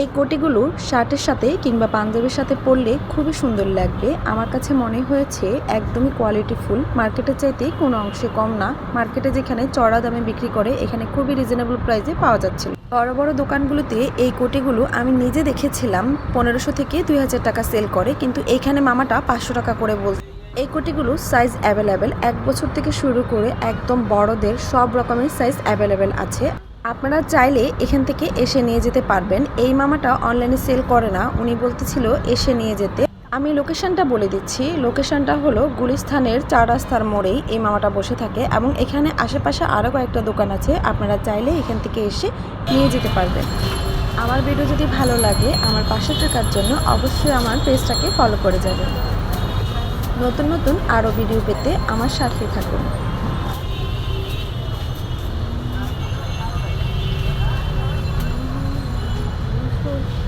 এই কোটিগুলো শার্টের সাথে কিংবা পাঞ্জাবির সাথে পরলে খুবই সুন্দর লাগবে। আমার কাছে মনে হয়েছে একদমই কোয়ালিটিফুল মার্কেটের চাইতে কোনো অংশে কম না। মার্কেটে যেখানে চড়া দামে বিক্রি করে, এখানে খুবই রিজনেবল প্রাইসে পাওয়া যাচ্ছিল বড় বড় দোকানগুলোতে এই কোটিগুলো আমি নিজে দেখেছিলাম। পনেরোশো থেকে দুই হাজার টাকা সেল করে, কিন্তু এখানে মামাটা পাঁচশো টাকা করে বলছে। এই কোটিগুলো সাইজ অ্যাভেলেবেল এক বছর থেকে শুরু করে একদম বড়দের সব রকমের সাইজ অ্যাভেলেবেল আছে। আপনারা চাইলে এখান থেকে এসে নিয়ে যেতে পারবেন। এই মামাটা অনলাইনে সেল করে না। উনি বলতেছিল, এসে নিয়ে যেতে। আমি লোকেশনটা বলে দিচ্ছি। লোকেশনটা হলো গুলিস্থানের চার রাস্তার মোড়েই এই মামাটা বসে থাকে এবং এখানে আশেপাশে আরও কয়েকটা দোকান আছে। আপনারা চাইলে এখান থেকে এসে নিয়ে যেতে পারবেন। আমার ভিডিও যদি ভালো লাগে, আমার পাশে থাকার জন্য অবশ্যই আমার পেজটাকে ফলো করে যাবেন। নতুন নতুন আরও ভিডিও পেতে আমার সাথে থাকুন। Lord.